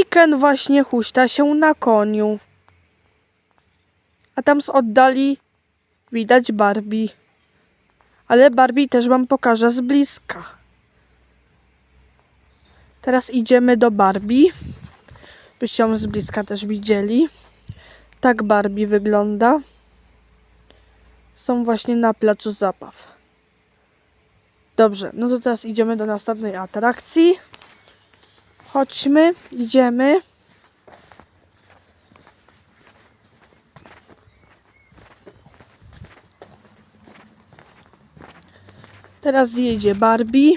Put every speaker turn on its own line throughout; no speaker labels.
I Ken właśnie huśta się na koniu. A tam z oddali widać Barbie. Ale Barbie też wam pokażę z bliska. Teraz idziemy do Barbie. Byście ją z bliska też widzieli. Tak Barbie wygląda. Są właśnie na placu zabaw. Dobrze, no to teraz idziemy do następnej atrakcji. Chodźmy, idziemy. Teraz jedzie Barbie.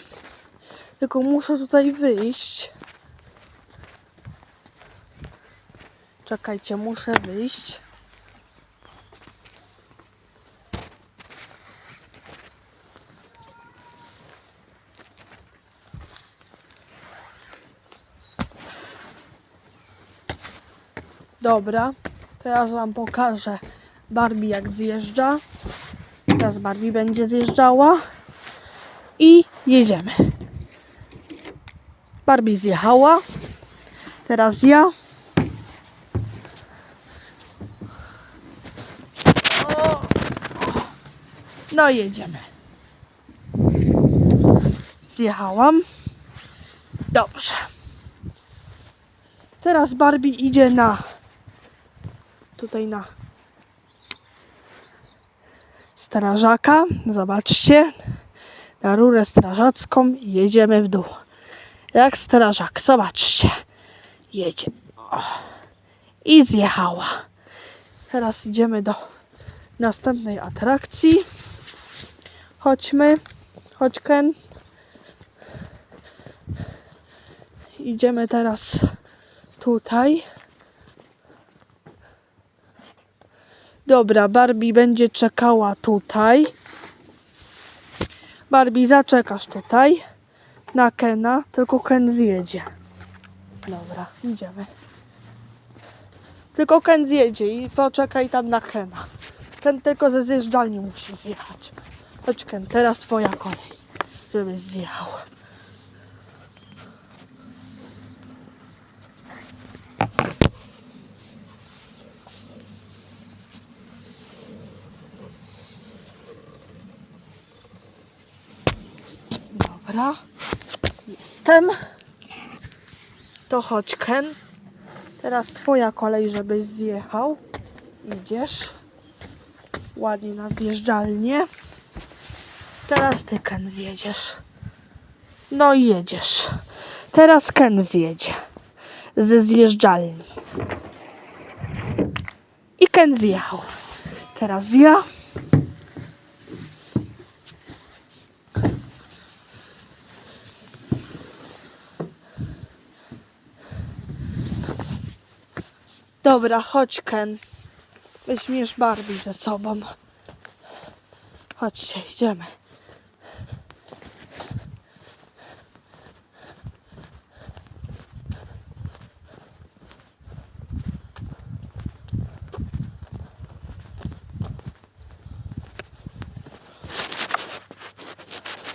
Tylko muszę tutaj wyjść. Czekajcie, muszę wyjść. Dobra, teraz wam pokażę Barbie jak zjeżdża. Teraz Barbie będzie zjeżdżała. I jedziemy. Barbie zjechała. Teraz ja. No jedziemy. Zjechałam. Dobrze. Teraz Barbie idzie na tutaj na strażaka. Zobaczcie. Na rurę strażacką i jedziemy w dół. Jak strażak. Zobaczcie. Jedzie. I zjechała. Teraz idziemy do następnej atrakcji. Chodźmy. Chodź Ken. Idziemy teraz tutaj. Dobra, Barbie będzie czekała tutaj. Barbie, zaczekasz tutaj na Kena, tylko Ken zjedzie. Dobra, idziemy. Tylko Ken zjedzie i poczekaj tam na Kena. Ken tylko ze zjeżdżalni musi zjechać. Chodź Ken, teraz twoja kolej, żebyś zjechał. Dobra. Jestem. To chodź, Ken. Teraz twoja kolej, żebyś zjechał. Idziesz. Ładnie na zjeżdżalnię. Teraz ty, Ken, zjedziesz. No i jedziesz. Teraz Ken zjedzie. Ze zjeżdżalni. I Ken zjechał. Teraz ja. Dobra, chodź Ken. Weźmiesz Barbie ze sobą. Chodźcie, idziemy.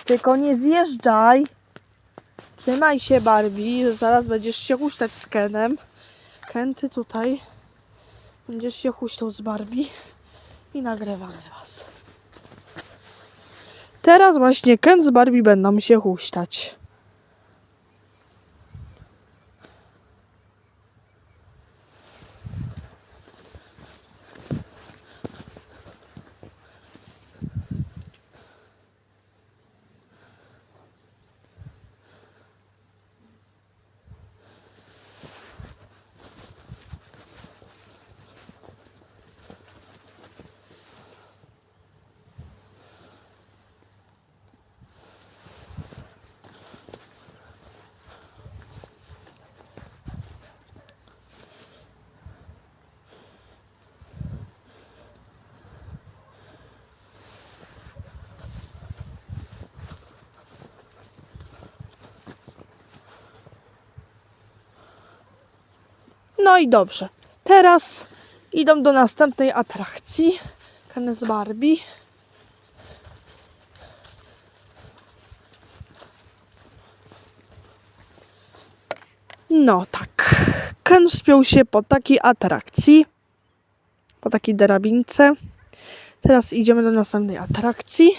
Tylko nie zjeżdżaj. Trzymaj się Barbie, zaraz będziesz się huśtać z Kenem. Ken, ty tutaj będziesz się huśtał z Barbie i nagrywamy was. Teraz właśnie Ken z Barbie będą się huśtać. No i dobrze. Teraz idą do następnej atrakcji. Ken z Barbie. No tak. Ken wspiął się po takiej atrakcji, po takiej drabince. Teraz idziemy do następnej atrakcji.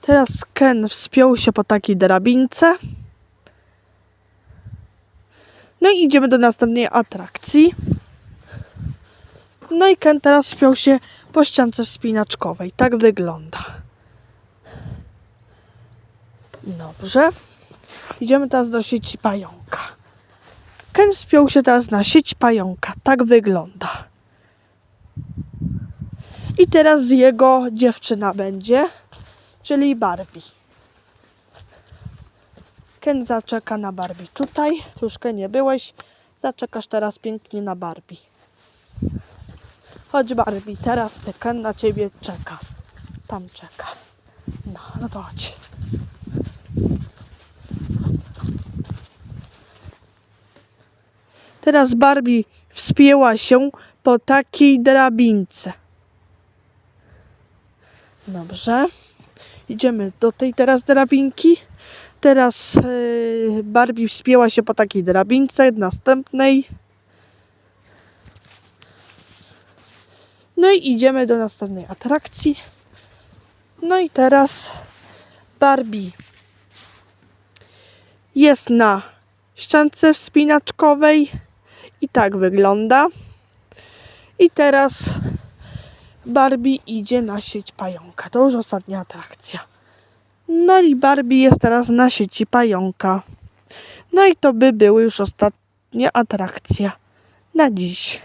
Teraz Ken wspiął się po takiej drabince. No i idziemy do następnej atrakcji. No i Ken teraz wspiął się po ściance wspinaczkowej. Tak wygląda. Dobrze. Idziemy teraz do sieci pająka. Ken wspiął się teraz na sieć pająka. Tak wygląda. I teraz jego dziewczyna będzie, czyli Barbie. Ken zaczeka na Barbie tutaj. Tu już Ken nie byłeś. Zaczekasz teraz pięknie na Barbie. Chodź Barbie, teraz ty Ken na ciebie czeka. Tam czeka. No, no to chodź. Teraz Barbie wspięła się po takiej drabince. Dobrze. Idziemy do tej teraz drabinki. Teraz yy, Barbie wspięła się po takiej drabince, następnej. No i idziemy do następnej atrakcji. No i teraz Barbie jest na ściance wspinaczkowej i tak wygląda. I teraz Barbie idzie na sieć pająka. To już ostatnia atrakcja. No i Barbie jest teraz na sieci pająka. No i to by były już ostatnie atrakcje na dziś.